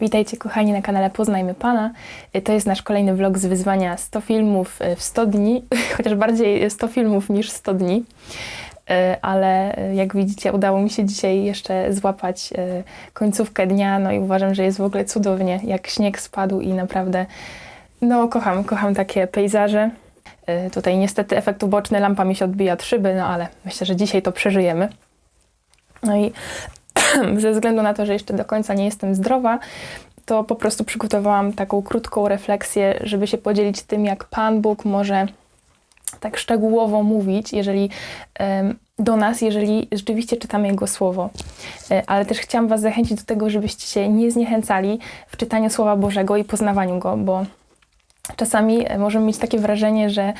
Witajcie kochani na kanale Poznajmy Pana. To jest nasz kolejny vlog z wyzwania 100 filmów w 100 dni, chociaż bardziej 100 filmów niż 100 dni. Ale jak widzicie, udało mi się dzisiaj jeszcze złapać końcówkę dnia, no i uważam, że jest w ogóle cudownie, jak śnieg spadł i naprawdę, no kocham, kocham takie pejzaże. Tutaj niestety efekt uboczny, lampa mi się odbija od szyby, no ale myślę, że dzisiaj to przeżyjemy. No i ze względu na to, że jeszcze do końca nie jestem zdrowa, to po prostu przygotowałam taką krótką refleksję, żeby się podzielić tym, jak Pan Bóg może tak szczegółowo mówić, jeżeli do nas, jeżeli rzeczywiście czytamy Jego Słowo. E, ale też chciałam Was zachęcić do tego, żebyście się nie zniechęcali w czytaniu Słowa Bożego i poznawaniu Go, bo czasami e, możemy mieć takie wrażenie, że e,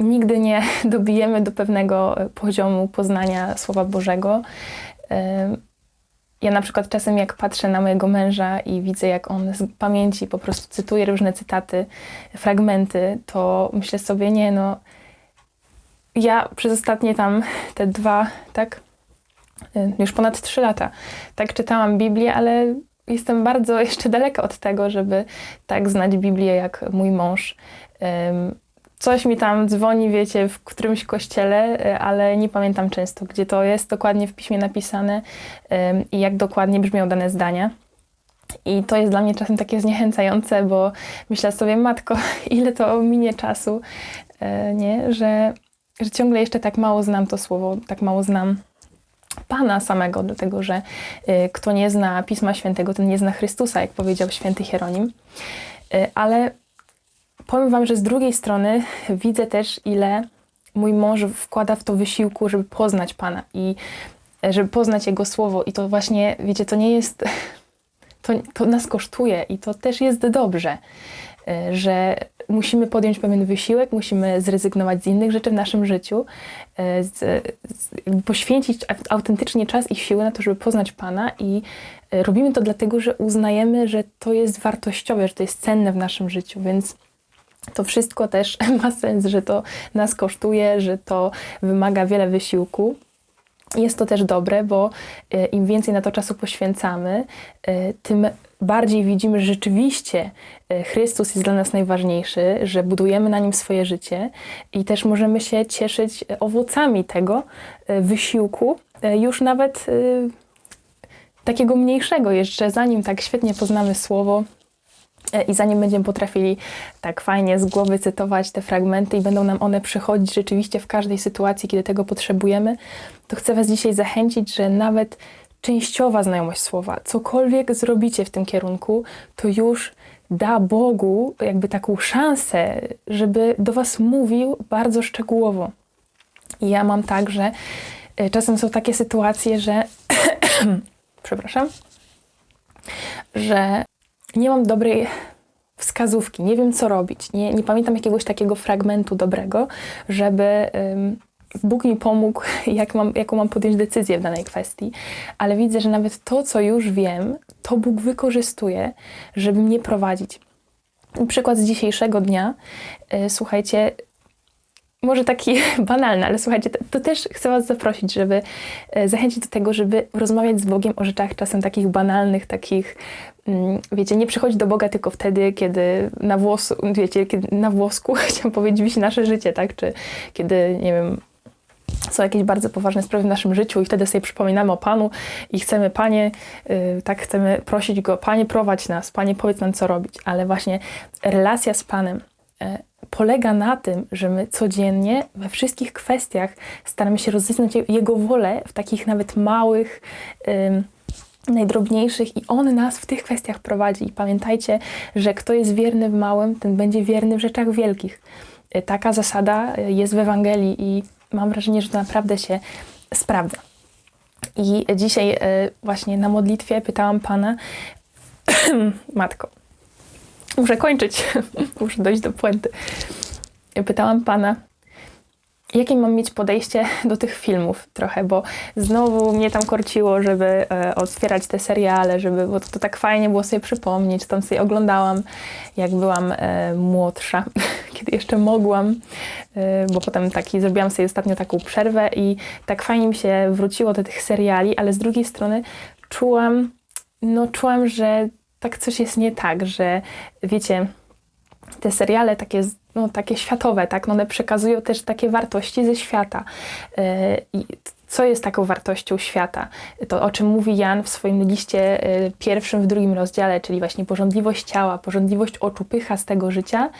nigdy nie dobijemy do pewnego poziomu poznania Słowa Bożego. Ja na przykład czasem jak patrzę na mojego męża i widzę, jak on z pamięci po prostu cytuje różne cytaty, fragmenty, to myślę sobie, nie no, ja przez ostatnie tam te dwa, tak, y, już ponad trzy lata, tak czytałam Biblię, ale jestem bardzo jeszcze daleka od tego, żeby tak znać Biblię jak mój mąż coś mi tam dzwoni, wiecie, w którymś kościele, e, ale nie pamiętam często, gdzie to jest dokładnie w piśmie napisane i jak dokładnie brzmią dane zdania. I to jest dla mnie czasem takie zniechęcające, bo myślę sobie, matko, ile to minie czasu, e, nie? Że, że ciągle jeszcze tak mało znam to słowo, tak mało znam Pana samego, dlatego że e, kto nie zna Pisma Świętego, ten nie zna Chrystusa, jak powiedział święty Hieronim. Ale powiem Wam, że z drugiej strony widzę też, ile mój mąż wkłada w to wysiłku, żeby poznać Pana i e, żeby poznać Jego słowo. I to właśnie, wiecie, to nie jest. To, to nas kosztuje i to też jest dobrze, e, że musimy podjąć pewien wysiłek, musimy zrezygnować z innych rzeczy w naszym życiu, e, z, z, poświęcić autentycznie czas i siłę na to, żeby poznać Pana i robimy to dlatego, że uznajemy, że to jest wartościowe, że to jest cenne w naszym życiu, więc to wszystko też ma sens, że to nas kosztuje, że to wymaga wiele wysiłku. Jest to też dobre, bo e, im więcej na to czasu poświęcamy, e, tym bardziej widzimy, że rzeczywiście e, Chrystus jest dla nas najważniejszy, że budujemy na nim swoje życie i też możemy się cieszyć owocami tego wysiłku, już nawet takiego mniejszego, jeszcze zanim tak świetnie poznamy Słowo, I zanim będziemy potrafili tak fajnie z głowy cytować te fragmenty i będą nam one przychodzić rzeczywiście w każdej sytuacji, kiedy tego potrzebujemy, to chcę Was dzisiaj zachęcić, że nawet częściowa znajomość słowa, cokolwiek zrobicie w tym kierunku, to już da Bogu jakby taką szansę, żeby do Was mówił bardzo szczegółowo. I ja mam tak, że e, czasem są takie sytuacje, że przepraszam, że nie mam dobrej wskazówki, nie wiem co robić, nie, nie pamiętam jakiegoś takiego fragmentu dobrego, żeby Bóg mi pomógł, jak mam, jaką mam podjąć decyzję w danej kwestii, ale widzę, że nawet to, co już wiem, to Bóg wykorzystuje, żeby mnie prowadzić. Przykład z dzisiejszego dnia. Y, słuchajcie, może taki banalny, ale słuchajcie, to, to, też chcę Was zaprosić, żeby e, zachęcić do tego, żeby rozmawiać z Bogiem o rzeczach czasem takich banalnych, takich, mm, wiecie, nie przychodzić do Boga tylko wtedy, kiedy na włosku, wiecie, kiedy na włosku, chciałam powiedzieć, wisi nasze życie, tak, czy kiedy, nie wiem, są jakieś bardzo poważne sprawy w naszym życiu i wtedy sobie przypominamy o Panu i chcemy, Panie, yy, tak chcemy prosić Go, Panie prowadź nas, Panie powiedz nam co robić, ale właśnie relacja z Panem, yy, polega na tym, że my codziennie we wszystkich kwestiach staramy się rozeznać Jego wolę w takich nawet małych, najdrobniejszych i On nas w tych kwestiach prowadzi. I pamiętajcie, że kto jest wierny w małym, ten będzie wierny w rzeczach wielkich. Y, taka zasada y, jest w Ewangelii i mam wrażenie, że to naprawdę się sprawdza. I dzisiaj y, właśnie na modlitwie pytałam Pana, Matko, muszę kończyć, muszę dojść do puenty. Pytałam pana, jakie mam mieć podejście do tych filmów trochę, bo znowu mnie tam korciło, żeby e, otwierać te seriale, żeby, bo to, to, tak fajnie było sobie przypomnieć, tam sobie oglądałam, jak byłam e, młodsza, kiedy jeszcze mogłam, e, bo potem taki, zrobiłam sobie ostatnio taką przerwę i tak fajnie mi się wróciło do tych seriali, ale z drugiej strony czułam, no czułam, że tak coś jest nie tak, że wiecie, te seriale takie, no, takie światowe, tak, no one przekazują też takie wartości ze świata. Yy, co jest taką wartością świata? To, o czym mówi Jan w swoim liście yy, pierwszym, w drugim rozdziale, czyli właśnie porządliwość ciała, porządliwość oczu, pycha z tego życia,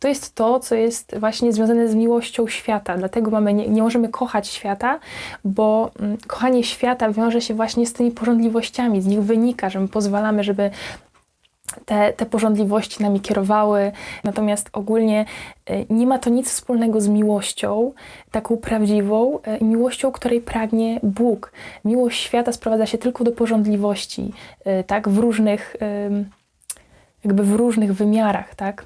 to jest to, co jest właśnie związane z miłością świata. Dlatego mamy, nie, nie możemy kochać świata, bo mm, kochanie świata wiąże się właśnie z tymi porządliwościami, z nich wynika, że my pozwalamy, żeby te, te porządliwości nami kierowały. Natomiast ogólnie y, nie ma to nic wspólnego z miłością, taką prawdziwą, y, miłością, której pragnie Bóg. Miłość świata sprowadza się tylko do porządliwości, y, tak, w różnych, jakby w różnych wymiarach, tak.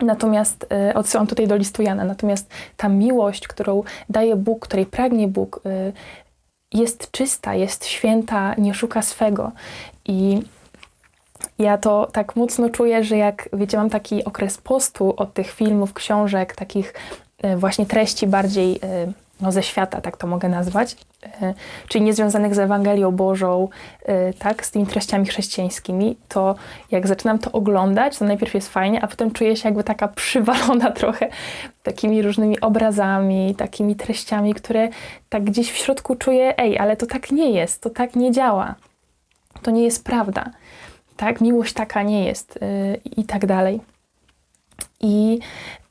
Natomiast odsyłam tutaj do listu Jana. Natomiast ta miłość, którą daje Bóg, której pragnie Bóg, jest czysta, jest święta, nie szuka swego. I ja to tak mocno czuję, że jak wiecie, mam taki okres postu od tych filmów, książek, takich e, właśnie treści bardziej e, no, ze świata, tak to mogę nazwać, e, czyli niezwiązanych z Ewangelią Bożą, tak, z tymi treściami chrześcijańskimi, to jak zaczynam to oglądać, to najpierw jest fajnie, a potem czuję się jakby taka przywalona trochę takimi różnymi obrazami, takimi treściami, które tak gdzieś w środku czuję, ej, ale to tak nie jest, to tak nie działa, to nie jest prawda tak, miłość taka nie jest yy, i tak dalej. I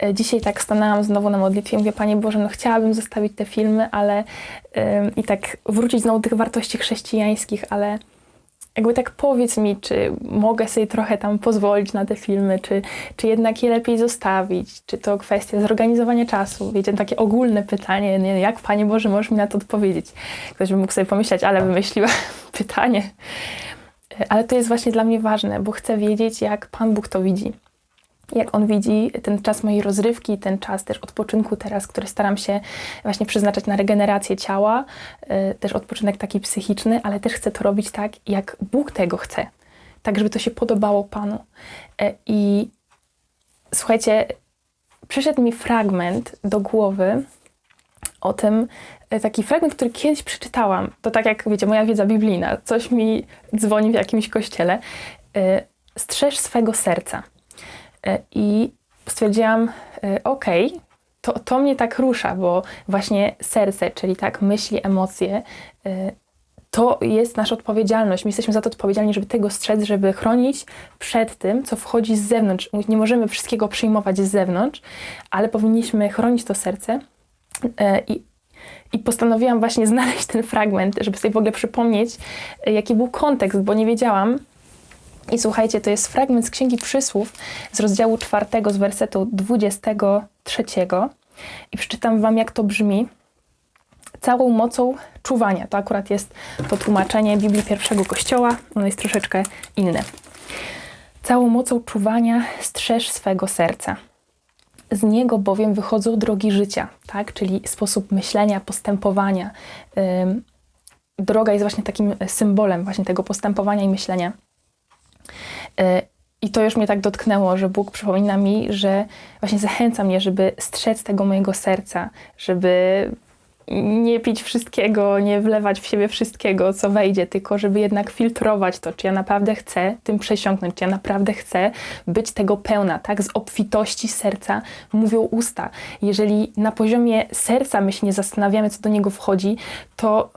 y, dzisiaj tak stanęłam znowu na modlitwie i mówię, Panie Boże, no chciałabym zostawić te filmy, ale yy, i tak wrócić znowu do tych wartości chrześcijańskich, ale jakby tak powiedz mi, czy mogę sobie trochę tam pozwolić na te filmy, czy, czy jednak je lepiej zostawić, czy to kwestia zorganizowania czasu. Wiecie, takie ogólne pytanie, nie, jak Panie Boże możesz mi na to odpowiedzieć? Ktoś by mógł sobie pomyśleć, ale wymyśliła pytanie. Ale to jest właśnie dla mnie ważne, bo chcę wiedzieć, jak Pan Bóg to widzi. Jak On widzi ten czas mojej rozrywki, ten czas też odpoczynku teraz, który staram się właśnie przeznaczać na regenerację ciała, y, też odpoczynek taki psychiczny, ale też chcę to robić tak, jak Bóg tego chce. Tak, żeby to się podobało Panu. Y, I słuchajcie, przyszedł mi fragment do głowy o tym, E, taki fragment, który kiedyś przeczytałam. To tak jak, wiecie, moja wiedza biblijna. Coś mi dzwoni w jakimś kościele. E, strzeż swego serca. E, I stwierdziłam, okej, okay, to, to mnie tak rusza, bo właśnie serce, czyli tak myśli, emocje, to jest nasza odpowiedzialność. My jesteśmy za to odpowiedzialni, żeby tego strzec, żeby chronić przed tym, co wchodzi z zewnątrz. Nie możemy wszystkiego przyjmować z zewnątrz, ale powinniśmy chronić to serce i i postanowiłam właśnie znaleźć ten fragment, żeby sobie w ogóle przypomnieć, e, jaki był kontekst, bo nie wiedziałam. I słuchajcie, to jest fragment z Księgi Przysłów z rozdziału 4, z wersetu 23. I przeczytam wam, jak to brzmi. Całą mocą czuwania. To akurat jest to tłumaczenie Biblii pierwszego Kościoła. Ono jest troszeczkę inne. Całą mocą czuwania strzeż swego serca z niego bowiem wychodzą drogi życia, tak? czyli sposób myślenia, postępowania. Droga jest właśnie takim symbolem właśnie tego postępowania i myślenia. Y, I to już mnie tak dotknęło, że Bóg przypomina mi, że właśnie zachęca mnie, żeby strzec tego mojego serca, żeby nie pić wszystkiego, nie wlewać w siebie wszystkiego, co wejdzie, tylko żeby jednak filtrować to, czy ja naprawdę chcę tym przesiąknąć, czy ja naprawdę chcę być tego pełna, tak? Z obfitości serca mówią usta. Jeżeli na poziomie serca my się nie zastanawiamy, co do niego wchodzi, to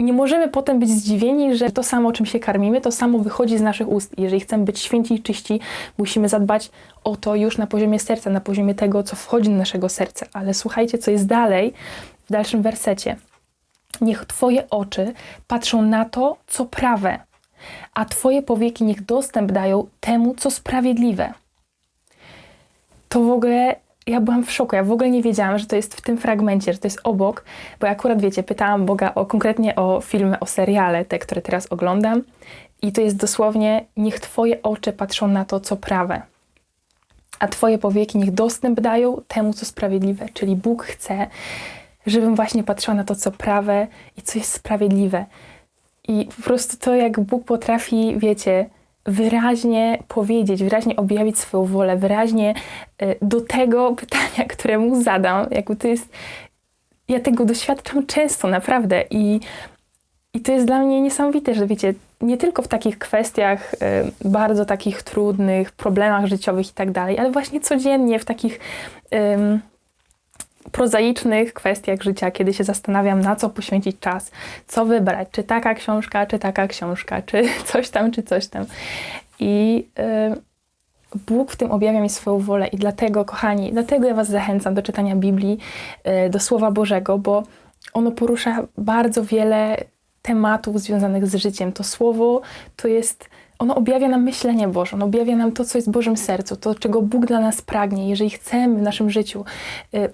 nie możemy potem być zdziwieni, że to samo, czym się karmimy, to samo wychodzi z naszych ust. Jeżeli chcemy być święci i czyści, musimy zadbać o to już na poziomie serca, na poziomie tego, co wchodzi do naszego serca. Ale słuchajcie, co jest dalej, w dalszym wersecie. Niech Twoje oczy patrzą na to, co prawe, a Twoje powieki niech dostęp dają temu, co sprawiedliwe. To w ogóle ja byłam w szoku. Ja w ogóle nie wiedziałam, że to jest w tym fragmencie, że to jest obok, bo ja akurat wiecie, pytałam Boga o konkretnie o filmy, o seriale, te, które teraz oglądam. I to jest dosłownie: Niech Twoje oczy patrzą na to, co prawe, a Twoje powieki niech dostęp dają temu, co sprawiedliwe. Czyli Bóg chce, żebym właśnie patrzyła na to, co prawe i co jest sprawiedliwe. I po prostu to, jak Bóg potrafi, wiecie, wyraźnie powiedzieć, wyraźnie objawić swoją wolę, wyraźnie y, do tego pytania, które mu zadam, jakby to jest, ja tego doświadczam często, naprawdę. I, i to jest dla mnie niesamowite, że wiecie, nie tylko w takich kwestiach y, bardzo takich trudnych, problemach życiowych i tak dalej, ale właśnie codziennie w takich prozaicznych kwestiach życia, kiedy się zastanawiam, na co poświęcić czas, co wybrać, czy taka książka, czy taka książka, czy coś tam, czy coś tam. I y, Bóg w tym objawia mi swoją wolę i dlatego, kochani, dlatego ja Was zachęcam do czytania Biblii, y, do Słowa Bożego, bo ono porusza bardzo wiele tematów związanych z życiem. To Słowo to jest ono objawia nam myślenie Boże, ono objawia nam to, co jest w Bożym sercu, to, czego Bóg dla nas pragnie. Jeżeli chcemy w naszym życiu y,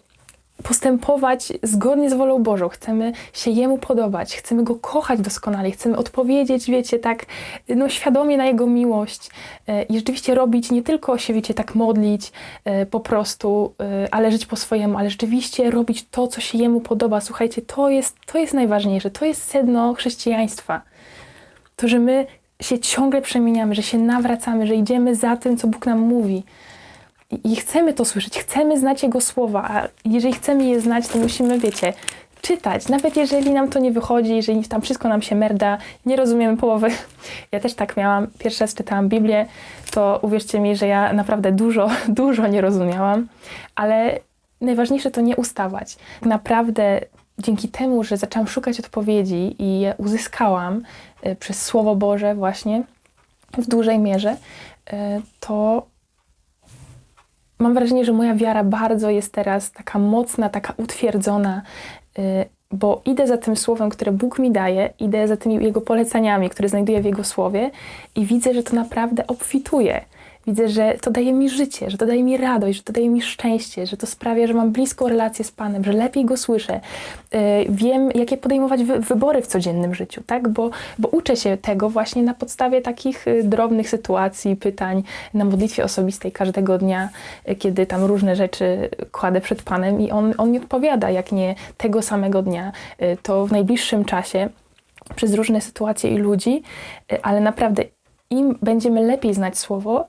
postępować zgodnie z wolą Bożą, chcemy się Jemu podobać, chcemy Go kochać doskonale, chcemy odpowiedzieć, wiecie, tak no, świadomie na Jego miłość y, i rzeczywiście robić, nie tylko się, wiecie, tak modlić y, po prostu, y, ale żyć po swojemu, ale rzeczywiście robić to, co się Jemu podoba. Słuchajcie, to jest, to jest najważniejsze, to jest sedno chrześcijaństwa. To, że my się ciągle przemieniamy, że się nawracamy, że idziemy za tym, co Bóg nam mówi. I, chcemy to słyszeć, chcemy znać Jego słowa, a jeżeli chcemy je znać, to musimy, wiecie, czytać. Nawet jeżeli nam to nie wychodzi, jeżeli tam wszystko nam się merda, nie rozumiemy połowy. Ja też tak miałam. Pierwszy raz czytałam Biblię, to uwierzcie mi, że ja naprawdę dużo, dużo nie rozumiałam, ale najważniejsze to nie ustawać. Naprawdę dzięki temu, że zaczęłam szukać odpowiedzi i je uzyskałam y, przez Słowo Boże właśnie w dużej mierze, y, to mam wrażenie, że moja wiara bardzo jest teraz taka mocna, taka utwierdzona, y, bo idę za tym słowem, które Bóg mi daje, idę za tymi Jego poleceniami, które znajduję w Jego słowie i widzę, że to naprawdę obfituje. Widzę, że to daje mi życie, że to daje mi radość, że to daje mi szczęście, że to sprawia, że mam bliską relację z Panem, że lepiej Go słyszę. Yy, wiem, jakie podejmować wy wybory w codziennym życiu, tak? Bo, bo uczę się tego właśnie na podstawie takich y, drobnych sytuacji, pytań na modlitwie osobistej każdego dnia, y, kiedy tam różne rzeczy kładę przed Panem i On, on mi odpowiada, jak nie tego samego dnia, y, to w najbliższym czasie przez różne sytuacje i ludzi, ale naprawdę im będziemy lepiej znać Słowo,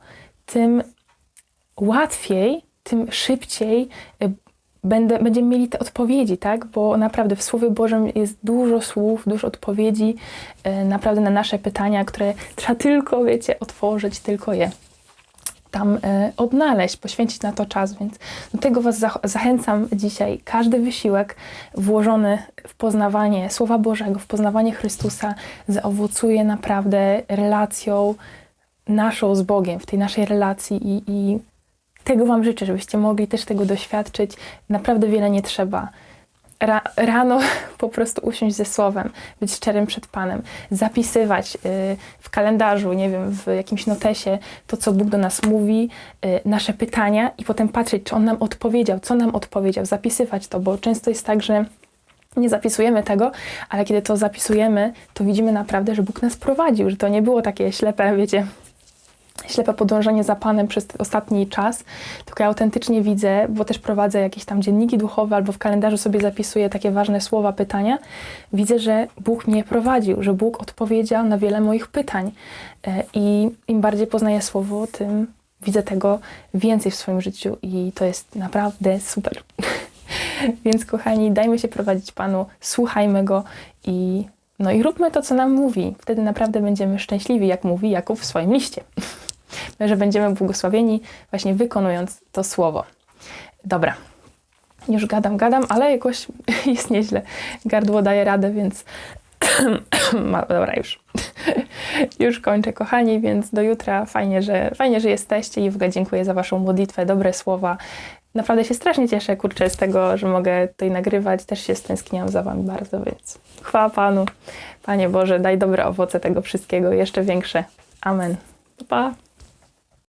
tym łatwiej, tym szybciej y, będę, będziemy mieli te odpowiedzi, tak? Bo naprawdę w Słowie Bożym jest dużo słów, dużo odpowiedzi y, naprawdę na nasze pytania, które trzeba tylko, wiecie, otworzyć, tylko je tam y, odnaleźć, poświęcić na to czas, więc do tego Was zachęcam dzisiaj. Każdy wysiłek włożony w poznawanie Słowa Bożego, w poznawanie Chrystusa zaowocuje naprawdę relacją naszą z Bogiem, w tej naszej relacji i, i tego Wam życzę, żebyście mogli też tego doświadczyć. Naprawdę wiele nie trzeba. Ra, rano po prostu usiąść ze słowem, być szczerym przed Panem, zapisywać y, w kalendarzu, nie wiem, w jakimś notesie to, co Bóg do nas mówi, y, nasze pytania i potem patrzeć, czy On nam odpowiedział, co nam odpowiedział, zapisywać to, bo często jest tak, że nie zapisujemy tego, ale kiedy to zapisujemy, to widzimy naprawdę, że Bóg nas prowadził, że to nie było takie ślepe, wiecie, ślepe podążanie za Panem przez ostatni czas, tylko ja autentycznie widzę, bo też prowadzę jakieś tam dzienniki duchowe albo w kalendarzu sobie zapisuję takie ważne słowa, pytania, widzę, że Bóg mnie prowadził, że Bóg odpowiedział na wiele moich pytań e, i im bardziej poznaję Słowo, tym widzę tego więcej w swoim życiu i to jest naprawdę super. Więc kochani, dajmy się prowadzić Panu, słuchajmy Go i no i róbmy to, co nam mówi. Wtedy naprawdę będziemy szczęśliwi, jak mówi Jakub w swoim liście. że będziemy błogosławieni właśnie wykonując to słowo. Dobra, już gadam, gadam, ale jakoś jest nieźle. Gardło daje radę, więc dobra, już. już kończę, kochani, więc do jutra. Fajnie, że, fajnie, że jesteście i w ogóle dziękuję za Waszą modlitwę, dobre słowa. Naprawdę się strasznie cieszę, kurczę, z tego, że mogę tutaj nagrywać. Też się stęskniłam za Wami bardzo, więc chwała Panu. Panie Boże, daj dobre owoce tego wszystkiego, jeszcze większe. Amen. Pa!